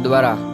દ્વારા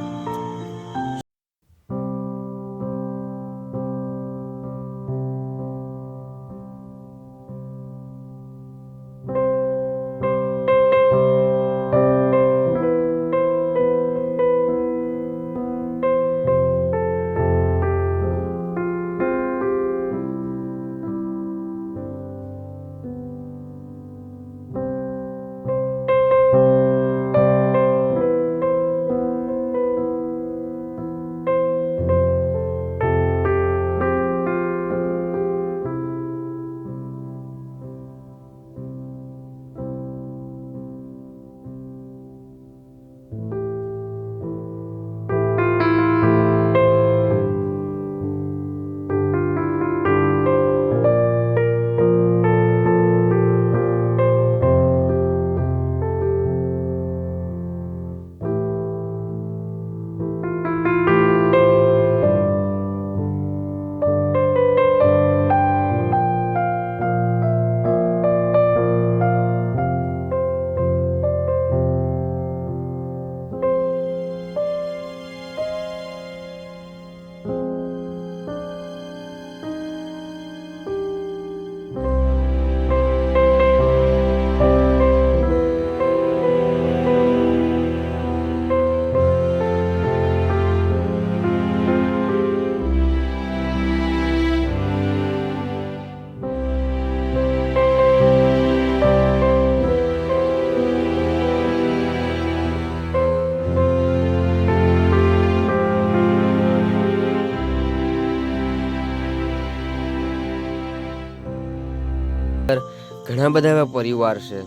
ઘણા બધા એવા પરિવાર છે,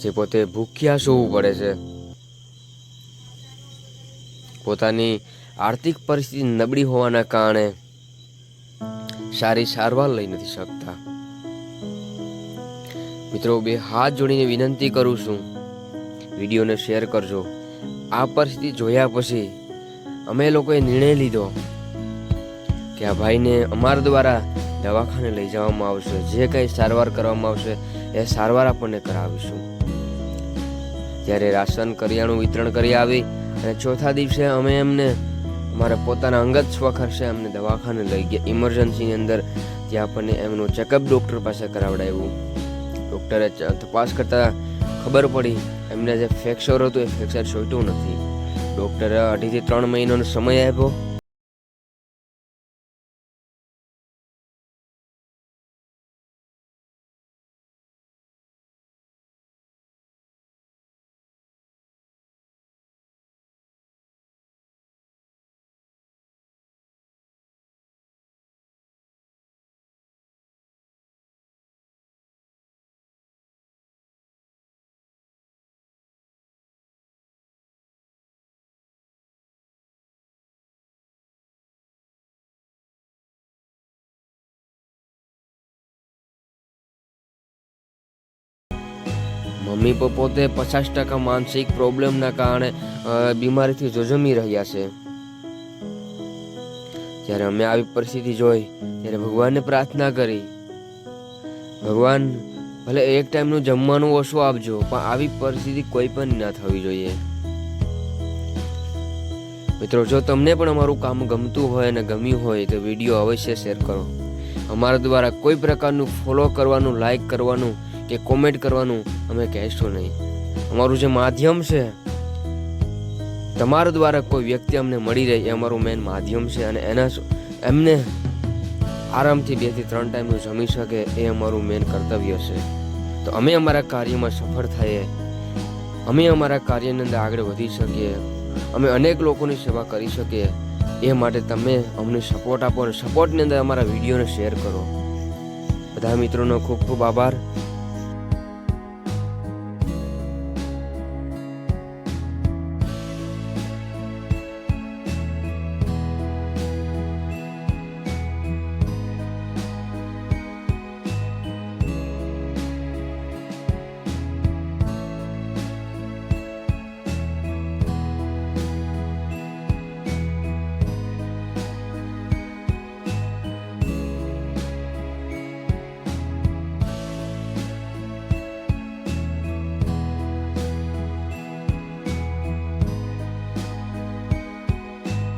જે પોતે ભૂખ્યા સૂવું પડે છે. પોતાની આર્થિક પરિસ્થિતિ નબળી હોવાના કારણે સારી સારવાર લઈ નથી શકતા. મિત્રો, બે હાથ જોડીને વિનંતી કરું છું, વિડીયોને શેર કરજો. આ પરિસ્થિતિ જોયા પછી અમે લોકોએ નિર્ણય લીધો કે આ ભાઈને અમારા દ્વારા દવાખાને લઈ જવામાં આવશે. જે કંઈ સારવાર કરવામાં આવશે, એ સારવાર આપણને કરાવીશું. ત્યારે રાશન, કરિયાણું વિતરણ કરી આવી અને ચોથા દિવસે અમે એમને મારા પોતાના અંગત સ્વખર્ચે અમને દવાખાને લઈ ગયા. ઇમરજન્સીની અંદર ત્યાં આપણને એમનું ચેકઅપ ડૉક્ટર પાસે કરાવડાવ્યું. ડૉક્ટરે તપાસ કરતાં ખબર પડી, એમને જે ફ્રેક્ચર હતું, એ ફ્રેક્ચર છૂટ્યું નથી. ડૉક્ટરે અઢીથી ત્રણ મહિનાનો સમય આપ્યો. મમ્મી પોતે પચાસ ટકા માનસિક પ્રોબ્લેમના કારણે બીમારીથી જોજમી રહ્યા છે. જ્યારે અમે આવી પરિસ્થિતિ જોઈ, ત્યારે ભગવાનને પ્રાર્થના કરી. ભગવાન, ભલે એક ટાઈમનું જમવાનું ઓછું આપજો, પણ આવી પરિસ્થિતિ કોઈ પણ ના થવી જોઈએ. મિત્રો, જો તમને પણ અમારું કામ ગમતું હોય અને ગમ્યું હોય, તો વીડિયો અવશ્ય શેર કરો. અમારા દ્વારા કોઈ પ્રકારનું ફોલો કરવાનું લાઈક કરવાનું કે કોમેન્ટ કરવાનું અમે કહેશું નહીં. અમારું જે માધ્યમ છે, તમારા દ્વારા કોઈ વ્યક્તિ અમને મળી રહે એ અમારું મેન માધ્યમ છે અને એના એમને આરામથી બેથી ત્રણ ટાઈમનું જમી શકે એ અમારું મેન કર્તવ્ય છે. તો અમે અમારા કાર્યમાં સફળ થઈએ, અમે અમારા કાર્યની અંદર આગળ વધી શકીએ, અમે અનેક લોકોની સેવા કરી શકીએ, એ માટે તમે અમને સપોર્ટ આપો અને સપોર્ટની અંદર અમારા વિડીયોને શેર કરો. બધા મિત્રોનો ખૂબ ખૂબ આભાર.